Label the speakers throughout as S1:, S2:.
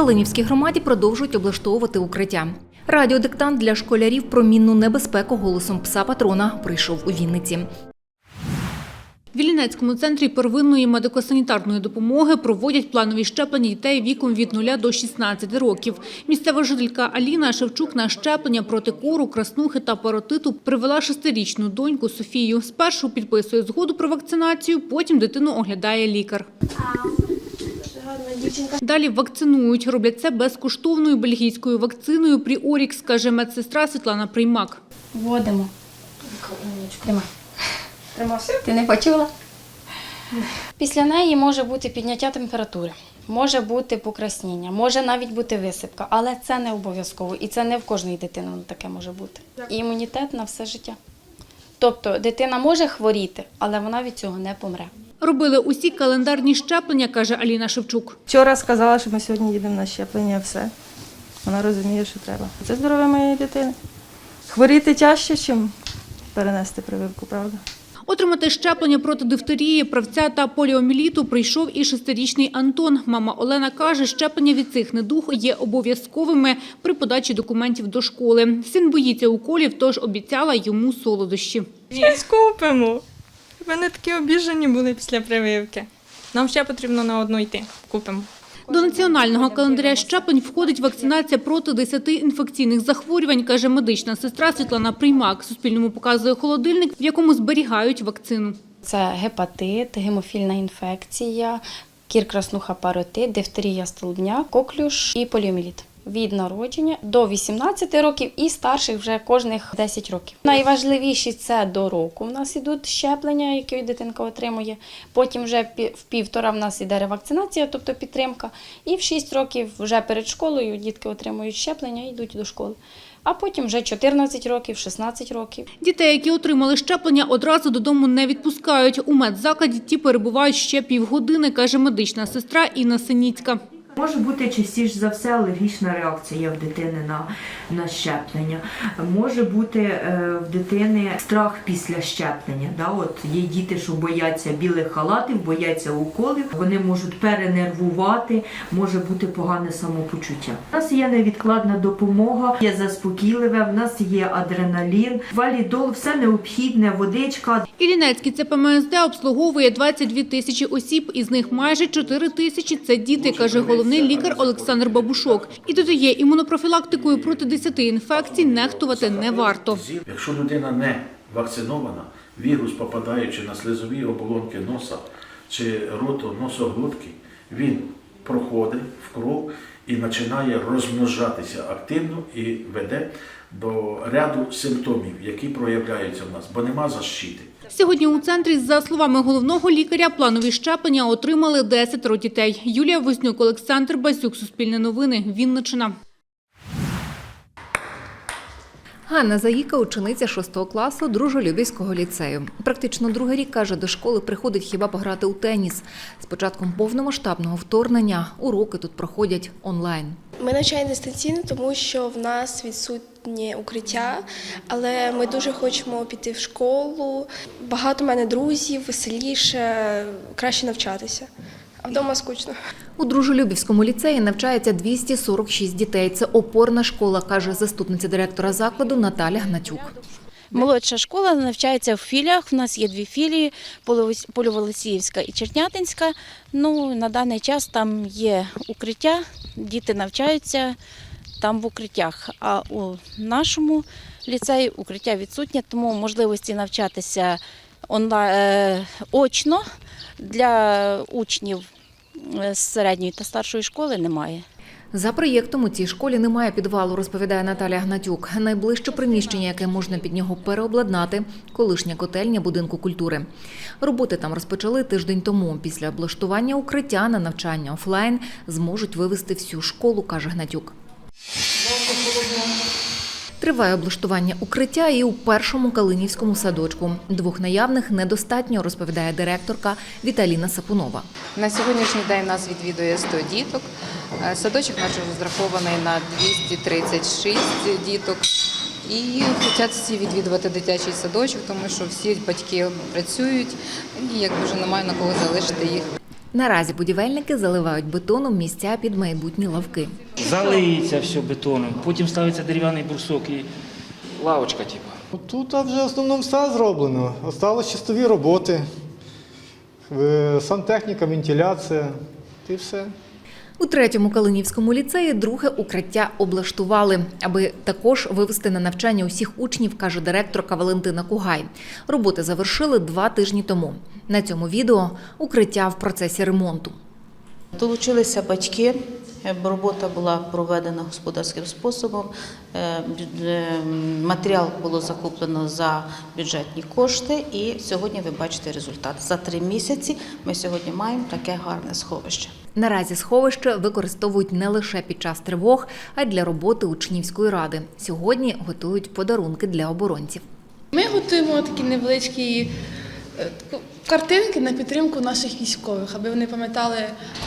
S1: Калинівській громаді продовжують облаштовувати укриття. Радіодиктант для школярів про мінну небезпеку голосом пса патрона прийшов у Вінниці.
S2: В Вілінецькому центрі первинної медико-санітарної допомоги проводять планові щеплення дітей віком від 0 до 16 років. Місцева жителька Аліна Шевчук на щеплення проти кору, краснухи та паротиту привела шестирічну доньку Софію. Спершу підписує згоду про вакцинацію, потім дитину оглядає лікар. Далі вакцинують. Роблять це безкоштовною бельгійською вакциною Пріорікс, каже медсестра Світлана Приймак.
S3: Вводимо. Тримай. Ти не почула? Після неї може бути підняття температури, може бути покраснення, може навіть бути висипка, але це не обов'язково і це не в кожної дитини таке може бути. І імунітет на все життя. Тобто дитина може хворіти, але вона від цього не помре.
S2: Робили усі календарні щеплення, каже Аліна Шевчук.
S4: Вчора сказала, що ми сьогодні їдемо на щеплення, все. Вона розуміє, що треба. Це здоров'я моєї дитини. Хворіти тяжче, ніж перенести прививку, правда?
S2: Отримати щеплення проти дифтерії, правця та поліоміліту прийшов і шестирічний Антон. Мама Олена каже, щеплення від цих недуг є обов'язковими при подачі документів до школи. Син боїться уколів, тож обіцяла йому солодощі.
S5: Щось купимо. Ви такі обіжені були після прививки. Нам ще потрібно на одну йти. Купимо.
S2: До національного календаря щеплень входить вакцинація проти 10 інфекційних захворювань, каже медична сестра Світлана Приймак. Суспільному показує холодильник, в якому зберігають вакцину.
S3: Це гепатит, гемофільна інфекція, кір краснуха паротит, дифтерія столбня, коклюш і поліоміліт. Від народження до 18 років і старших вже кожних 10 років. Найважливіші це до року. У нас ідуть щеплення, які дитинка отримує. Потім вже в півтора в нас іде ревакцинація, тобто підтримка. І в 6 років вже перед школою дітки отримують щеплення і йдуть до школи. А потім вже 14 років, 16 років.
S2: Дітей, які отримали щеплення, одразу додому не відпускають. У медзакладі ті перебувають ще півгодини, каже медична сестра Інна Синіцька.
S6: Може бути частіше за все алергічна реакція в дитини на, на щеплення. Може бути е, в дитини страх після щеплення. Да? От є діти, що бояться білих халатів, бояться уколів. Вони можуть перенервувати, може бути погане самопочуття. У нас є невідкладна допомога, є заспокійливе, в нас є адреналін, валідол, все необхідне, водичка.
S2: Іллінецький ЦПМСД обслуговує 22 тисячі осіб, із них майже 4 тисячі – це діти, каже головний лікар Олександр Бабушок. І додає, імунопрофілактикою проти 10 інфекцій нехтувати не варто.
S7: Якщо людина не вакцинована, вірус, попадаючи на слизові оболонки носа чи роту носоглотки, він проходить в кров і починає розмножатися активно і веде до ряду симптомів, які проявляються в нас, бо нема защити.
S2: Сьогодні у центрі, за словами головного лікаря, планові щеплення отримали 10 дітей. Юлія Вознюк, Олександр Басюк, Суспільне новини, Вінниччина.
S1: Ганна Заїка – учениця 6 класу Дружелюбівського ліцею. Практично другий рік, каже, до школи приходить хіба пограти у теніс. З початком повномасштабного вторгнення уроки тут проходять онлайн.
S8: Ми навчаємо дистанційно, тому що в нас відсутнє укриття, але ми дуже хочемо піти в школу. Багато в мене друзів, веселіше, краще навчатися. А вдома скучно.
S1: У Дружелюбівському ліцеї навчається 246 дітей. Це опорна школа, каже заступниця директора закладу Наталя Гнатюк.
S9: Молодша школа навчається в філіях. У нас є дві філії Польоволосіївська і Чернятинська. Ну, на даний час там є укриття, діти навчаються там в укриттях. А у нашому ліцеї укриття відсутнє, тому можливості навчатися онлайн, е, очно для учнів е, з середньої та старшої школи немає.
S1: За проєктом у цій школі немає підвалу, розповідає Наталя Гнатюк. Найближче приміщення, яке можна під нього переобладнати – колишня котельня будинку культури. Роботи там розпочали тиждень тому. Після облаштування укриття на навчання офлайн зможуть вивести всю школу, каже Гнатюк. Триває облаштування укриття і у першому калинівському садочку. Двох наявних недостатньо, розповідає директорка Віталіна Сапунова.
S10: На сьогоднішній день нас відвідує 100 діток. Е, Садочок наш розрахований на 236 діток. І хочуть всі відвідувати дитячий садочок, тому що всі батьки працюють і якби вже немає на кого залишити їх.
S1: Наразі будівельники заливають бетоном місця під майбутні лавки.
S11: Залиється все бетоном, потім ставиться дерев'яний брусок і лавочка, типу.
S12: Тут вже в основному все зроблено. Осталось чистові роботи, е, сантехніка, вентиляція і все.
S1: У третьому Калинівському ліцеї друге укриття облаштували, аби також вивести на навчання усіх учнів, каже директорка Валентина Кугай. Роботи завершили два тижні тому. На цьому відео укриття в процесі ремонту.
S9: Долучилися батьки. е, Робота була проведена господарським способом. е, е, Матеріал було закуплено за бюджетні кошти, і сьогодні ви бачите результат. За три місяці ми сьогодні маємо таке гарне сховище.
S1: Наразі сховище використовують не лише під час тривог, а й для роботи учнівської ради. Сьогодні готують подарунки для оборонців.
S13: Ми готуємо такі невеличкі е, картинки на підтримку наших військових, аби вони пам'ятали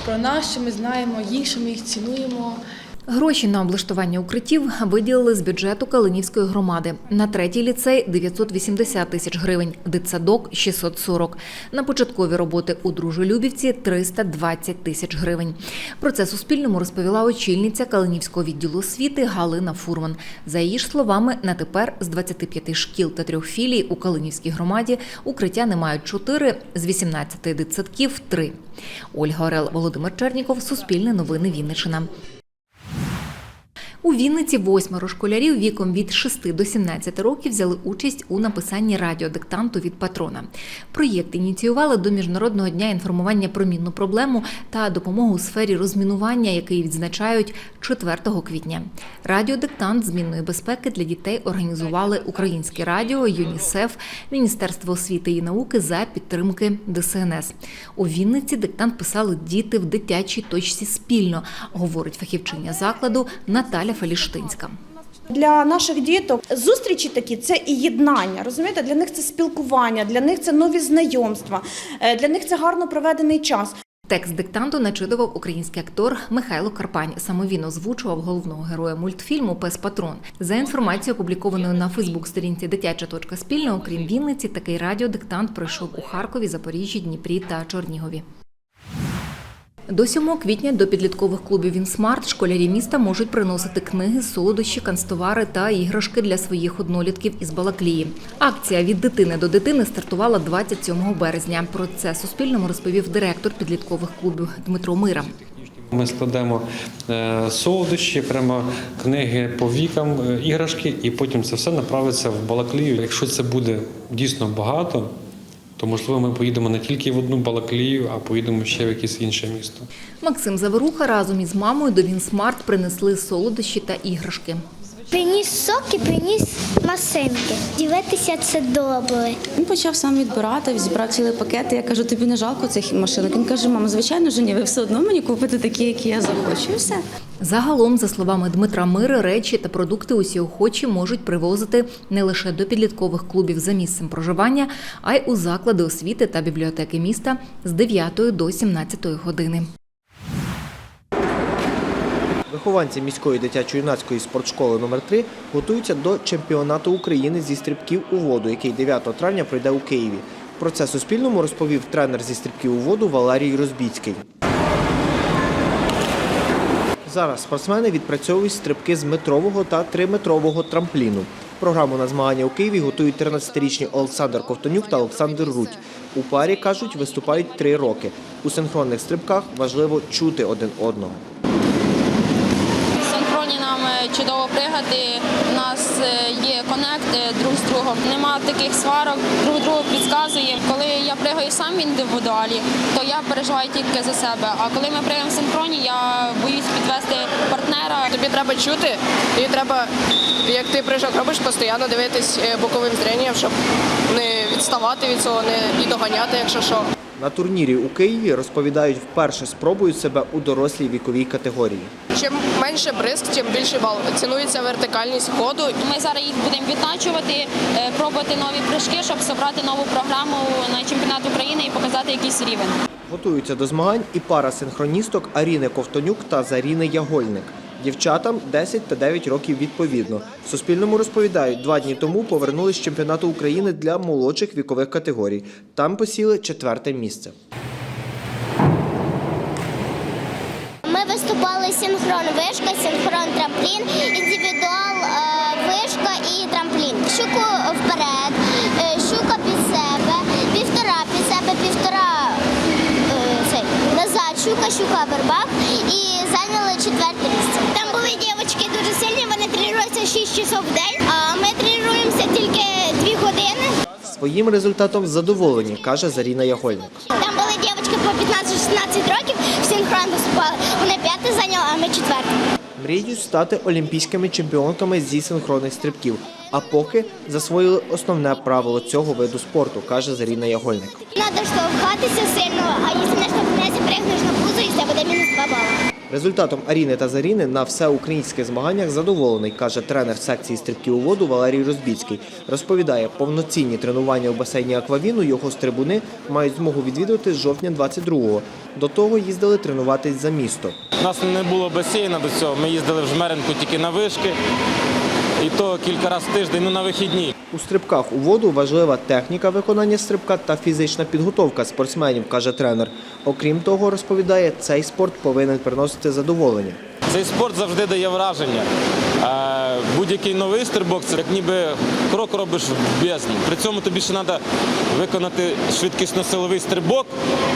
S13: про нас, що ми знаємо їх, що ми їх цінуємо.
S1: Гроші на облаштування укриттів виділили з бюджету Калинівської громади. На третій ліцей 980 тисяч гривень, дитсадок 640. На початкові роботи у Дружелюбівці 320 тисяч гривень. Про це Суспільному розповіла очільниця Калинівського відділу освіти Галина Фурман. За її ж словами, на тепер з 25 шкіл та трьох філій у Калинівській громаді укриття не мають 4, з 18 дитсадків 3. Ольга Орел, Володимир Черніков, Суспільне новини Вінниччина. У Вінниці восьмеро школярів віком від 6 до 17 років взяли участь у написанні радіодиктанту від патрона. Проєкт ініціювали до Міжнародного дня інформування про мінну проблему та допомогу у сфері розмінування, який відзначають 4 квітня. Радіодиктант змінної безпеки для дітей організували Українське радіо, ЮНІСЕФ, Міністерство освіти і науки за підтримки ДСНС. У Вінниці диктант писали діти в дитячій точці спільно, говорить фахівчиня закладу Наталя Феліштинська.
S14: Для наших діток зустрічі такі це і єднання. Розумієте, для них це спілкування, для них це нові знайомства, е, для них це гарно проведений час.
S1: Текст диктанту начитував український актор Михайло Карпань. Саме він озвучував головного героя мультфільму Пес Патрон. За інформацією, опублікованою на Фейсбук-сторінці Дитяча точка спільна, окрім Вінниці, такий радіодиктант пройшов у Харкові, Запоріжжі, Дніпрі та Чорнігові. До 7 квітня до підліткових клубів Вінсмарт школярі міста можуть приносити книги, солодощі, канцтовари та іграшки для своїх однолітків із Балаклії. Акція від дитини до дитини стартувала 27 березня. Про це Суспільному розповів директор підліткових клубів Дмитро Мира.
S15: Ми складемо е, солодощі, окремо книги по вікам, е, іграшки, і потім це все направиться в Балаклію. Якщо це буде дійсно багато, то можливо ми поїдемо не тільки в одну Балаклію, а поїдемо ще в якесь інше місто.
S1: Максим Заворуха разом із мамою до Вінсмарт принесли солодощі та іграшки.
S16: Приніс соки, приніс масинки. Дивитися це добре.
S9: Він почав сам відбирати, зібрав цілий пакет. Я кажу, тобі не жалко цих машинок. Він каже, мама, звичайно ж ні, ви все одно мені купите такі, які я захочу. І все.
S1: Загалом, за словами Дмитра Мири, речі та продукти усі охочі можуть привозити не лише до підліткових клубів за місцем проживання, а й у заклади освіти та бібліотеки міста з 9 до 17 години.
S17: Вихованці міської дитячо-юнацької спортшколи номер 3 готуються до чемпіонату України зі стрибків у воду, який 9 травня пройде у Києві. Про це Суспільному розповів тренер зі стрибків у воду Валерій Розбіцький. Зараз спортсмени відпрацьовують стрибки з метрового та триметрового трампліну. Програму на змагання у Києві готують 13-річні Олександр Ковтонюк та Олександр Рудь. У парі, кажуть, виступають три роки. У синхронних стрибках важливо чути один одного.
S18: Чудово пригати. У нас е, є конект друг з другом. Нема таких сварок, друг другу підказуємо. Коли я пригаю сам в індивідуалі, то я переживаю тільки за себе. А коли ми пригаємо в синхроні, я боюсь підвести партнера.
S19: Тобі треба чути, тобі треба, як ти прыжок робиш, постійно дивитись е, боковим зренням, щоб не відставати від цього, не доганяти, якщо що.
S17: На турнірі у Києві розповідають, вперше спробують себе у дорослій віковій категорії.
S19: Чим менше бризк, тим більший бал. Цінується вертикальність ходу.
S18: Ми зараз їх будемо відтачувати, е, пробувати нові прыжки, щоб зібрати нову програму на чемпіонат України і показати якийсь рівень.
S17: Готуються до змагань і пара синхроністок Аріни Ковтонюк та Заріни Ягольник. Дівчатам 10 та 9 років відповідно. Суспільному розповідають, два дні тому повернулись з чемпіонату України для молодших вікових категорій. Там посіли четверте місце.
S16: Ми виступали синхрон вишка, синхрон трамплін, індивідуал е, вишка і трамплін. Щуку вперед, е, щука під себе, півтора під себе, півтора е, назад, щука, щука вербак і зайняли четверте місце. Там були дівчатки дуже сильні, вони тренуються 6 часов в день, а ми тренуємося тільки 2 години.
S17: Своїм результатом задоволені, каже Заріна Ягольник.
S16: Там були дівчатки по 15-16 років, в синхрон виступали. Вони п'яте зайняли, а ми четверте.
S17: Мріють стати олімпійськими чемпіонками зі синхронних стрибків. А поки засвоїли основне правило цього виду спорту, каже Заріна Ягольник.
S16: Треба штовхатися сильно, а якщо не штовхнешся, пригнеш на пузо і це буде мінус 2 бали.
S17: Результатом Аріни та Заріни на всеукраїнських змаганнях задоволений, каже тренер секції стрибків у воду Валерій Розбіцький. Розповідає, повноцінні тренування у басейні Аквавіну його стрибуни мають змогу відвідувати з жовтня 22-го. До того їздили тренуватись за місто.
S20: У нас не було басейна до цього. Ми їздили в Жмеренку тільки на вишки. І то кілька разів в тиждень, ну на вихідні.
S17: У стрибках у воду важлива техніка виконання стрибка та фізична підготовка спортсменів, каже тренер. Окрім того, розповідає, цей спорт повинен приносити задоволення.
S20: Цей спорт завжди дає враження. Е, Будь-який новий стрибок це як ніби крок робиш в бездні. При цьому тобі ще треба виконати швидкісно-силовий стрибок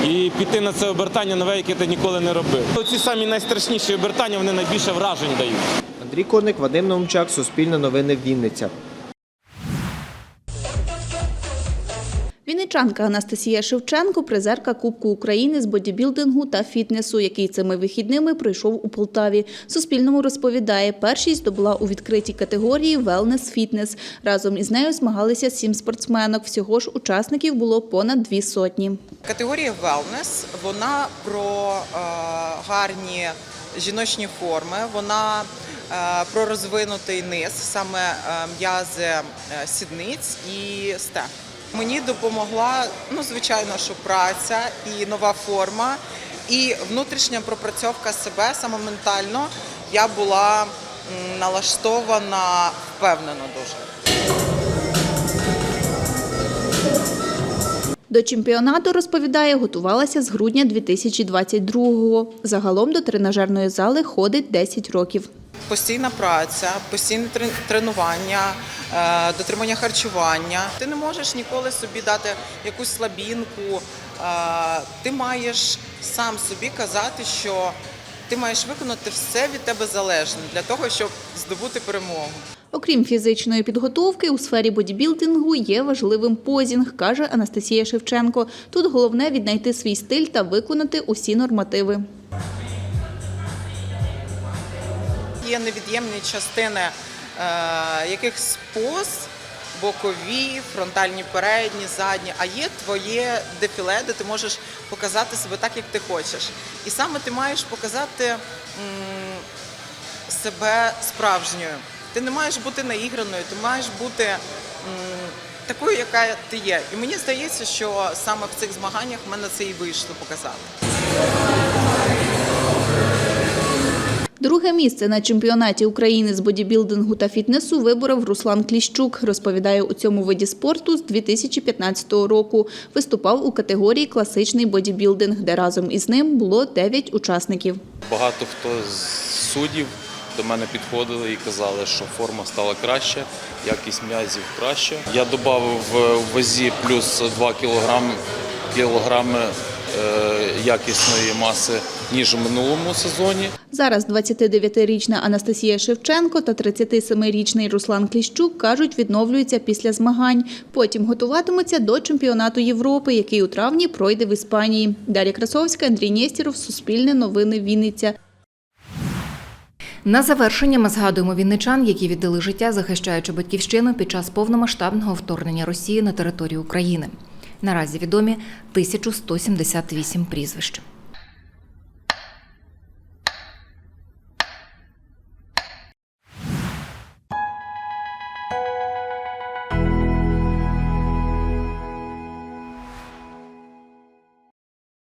S20: і піти на це обертання нове, яке ти ніколи не робив. Ці самі найстрашніші обертання вони найбільше вражень дають.
S17: Андрій Корник, Вадим Наумчак, Суспільне новини, Вінниця.
S21: Вінничанка Анастасія Шевченко, призерка Кубку України з бодібілдингу та фітнесу, який цими вихідними пройшов у Полтаві. Суспільному розповідає, першість здобула у відкритій категорії велнес-фітнес. Разом із нею змагалися сім спортсменок. Всього ж учасників було понад дві сотні.
S22: Категорія wellness, вона про е, гарні жіночні форми, вона е, про розвинутий низ, саме е, м'язи е, сідниць і стегн. Мені допомогла, ну звичайно, що праця і нова форма, і внутрішня пропрацьовка себе саме ментально. Я була налаштована впевнено дуже.
S21: До чемпіонату, розповідає, готувалася з грудня 2022-го. Загалом до тренажерної зали ходить 10 років.
S22: Постійна праця, постійне тренування, е, дотримання харчування. Ти не можеш ніколи собі дати якусь слабінку. Е, Ти маєш сам собі казати, що ти маєш виконати все від тебе залежне для того, щоб здобути перемогу.
S21: Окрім фізичної підготовки, у сфері бодібілдингу є важливим позінг, каже Анастасія Шевченко. Тут головне віднайти свій стиль та виконати усі нормативи.
S22: Є невід'ємні частини е, якихось поз, бокові, фронтальні, передні, задні, а є твоє дефіле, де ти можеш показати себе так, як ти хочеш. І саме ти маєш показати себе справжньою. Ти не маєш бути наіграною, ти маєш бути такою, яка ти є. І мені здається, що саме в цих змаганнях в мене це і вийшло показати.
S21: Друге місце на чемпіонаті України з бодібілдингу та фітнесу виборов Руслан Кліщук. Розповідає, у цьому виді спорту з 2015 року. Виступав у категорії класичний бодібілдинг, де разом із ним було 9 учасників.
S23: Багато хто з суддів до мене підходили і казали, що форма стала краще, якість м'язів краще. Я додав в вазі плюс 2 кілограми, кілограми якісної маси, ніж у минулому сезоні.
S21: Зараз 29-річна Анастасія Шевченко та 37-річний Руслан Кліщук кажуть, відновлюються після змагань. Потім готуватимуться до чемпіонату Європи, який у травні пройде в Іспанії. Дар'я Красовська, Андрій Нєстєров, Суспільне новини Вінниця.
S1: На завершення ми згадуємо вінничан, які віддали життя, захищаючи батьківщину під час повномасштабного вторгнення Росії на територію України. Наразі відомі 1178 прізвищ.